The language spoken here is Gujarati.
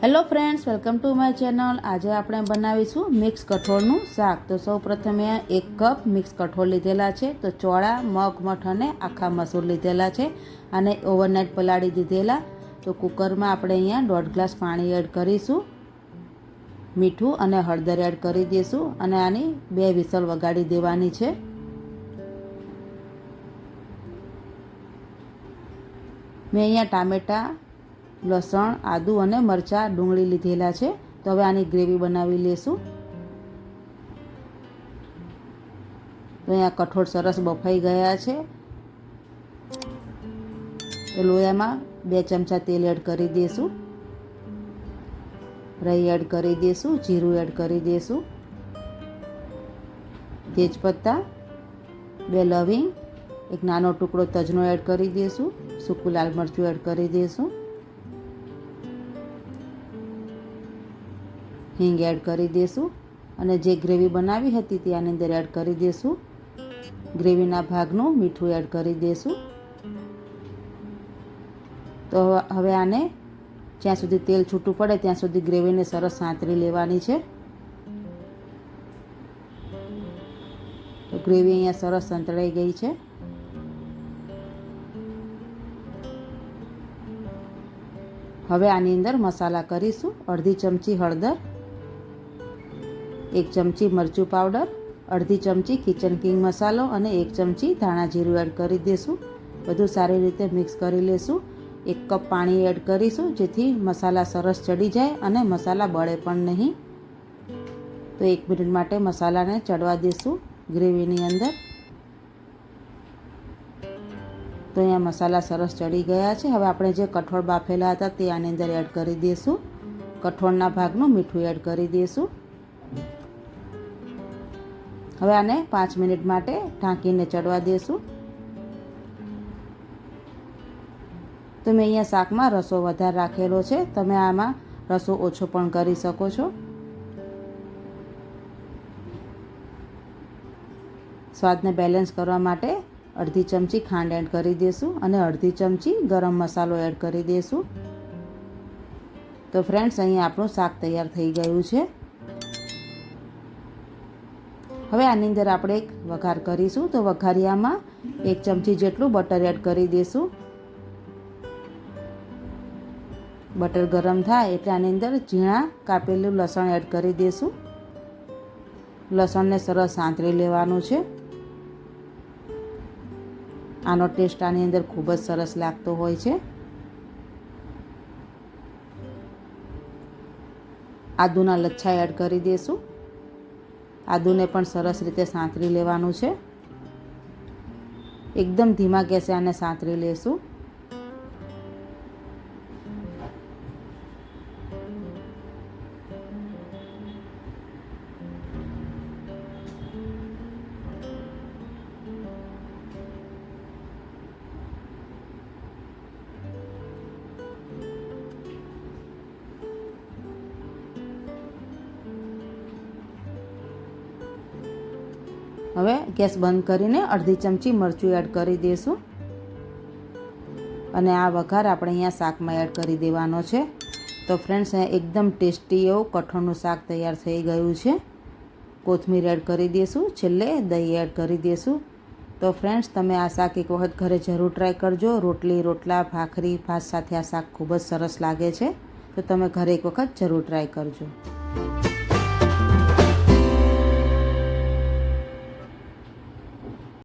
Hello friends welcome to my channel આજે આપણે બનાવીશું મિક્સ કઠોળનું શાક. તો સૌ પ્રથમે એક કપ મિક્સ કઠોળ લીધેલા છે. તો ચોળા, મગ, મઠ અને આખા મસૂર લીધેલા છે અને ઓવરનાઇટ પલાળી દીધેલા. તો કુકરમાં આપણે અહીંયા દોઢ ગ્લાસ પાણી એડ કરીશું. મીઠું અને હળદર એડ કરી દઈશું અને આની બે વિસલ વગાડી દેવાની છે. મેં અહીંયા ટામેટાં લસણ, આદુ અને મરચાં ડુંગળી લીધેલા છે. તો હવે આની ગ્રેવી બનાવી લેશું. તો અહીંયા કઠોળ સરસ બફાઈ ગયા છે. લોયામાં બે ચમચા તેલ એડ કરી દઈશું રહી એડ કરી દઈશું જીરું એડ કરી દઈશું તેજપત્તા, બે લવિંગ, એક નાનો ટુકડો તજનો એડ કરી દઈશું સૂકું લાલ મરચું એડ કરી દઈશું હિંગ એડ કરી દઈશું અને જે ગ્રેવી બનાવી હતી તે આની અંદર એડ કરી દઈશું ગ્રેવીના ભાગનું મીઠું એડ કરી દઈશું તો હવે આને જ્યાં સુધી તેલ છૂટું પડે ત્યાં સુધી ગ્રેવીને સરસ સાંતરી લેવાની છે. તો ગ્રેવી અહીંયા સરસ સંતળાઈ ગઈ છે. હવે આની અંદર મસાલા કરીશું. અડધી ચમચી હળદર. એક ચમચી મરચું પાવડર, અડધી ચમચી કિચન કિંગ મસાલો અને એક ચમચી ધાણા જીરું એડ કરી દઈશું બધું સારી રીતે મિક્સ કરી લેશું. એક કપ પાણી એડ કરીશું જેથી મસાલા સરસ ચડી જાય અને મસાલા બળે પણ નહીં. તો એક મિનિટ માટે મસાલાને ચડવા દઈશું ગ્રેવીની અંદર. તો અહીંયા મસાલા સરસ ચડી ગયા છે. હવે આપણે જે કઠોળ બાફેલા હતા તે આની અંદર એડ કરી દઈશું કઠોળના ભાગનું મીઠું એડ કરી દઈશું હવે આને પાંચ મિનિટ માટે ઢાંકીને ચડવા દઈશું તો મેં અહીંયા શાકમાં રસો વધારે રાખેલો છે, તમે આમાં રસો ઓછો પણ કરી શકો છો. સ્વાદને બેલેન્સ કરવા માટે અડધી ચમચી ખાંડ એડ કરી દઈશું અને અડધી ચમચી ગરમ મસાલો એડ કરી દઈશું તો ફ્રેન્ડ્સ અહીંયા આપણું શાક તૈયાર થઈ ગયું છે. હવે આની અંદર આપણે એક વઘાર કરીશું. તો વઘારિયામાં એક ચમચી જેટલું બટર એડ કરી દઈશું બટર ગરમ થાય એટલે આની અંદર ઝીણા કાપેલું લસણ એડ કરી દઈશું લસણને સરસ સાંતળી લેવાનું છે. આનો ટેસ્ટ આની અંદર ખૂબ જ સરસ લાગતો હોય છે. આદુના લચ્છા એડ કરી દઈશું આદુને પણ સરસ રીતે સાંતળી લેવાનું છે. એકદમ ધીમા ગેસે આને સાંતળી લેશું. હવે ગેસ બંધ કરીને અડધી ચમચી મરચું એડ કરી દઈશું અને આ વઘાર આપણે અહીંયા શાકમાં એડ કરી દેવાનો છે. તો ફ્રેન્ડ્સ એકદમ ટેસ્ટી એવું કઠોળનું શાક તૈયાર થઈ ગયું છે. કોથમીર એડ કરી દઈશું છેલ્લે દહીં એડ કરી દઈશું તો ફ્રેન્ડ્સ તમે આ શાક એક વખત ઘરે જરૂર ટ્રાય કરજો. રોટલી, રોટલા, ભાખરી, ભાત સાથે આ શાક ખૂબ જ સરસ લાગે છે. તો તમે ઘરે એક વખત જરૂર ટ્રાય કરજો.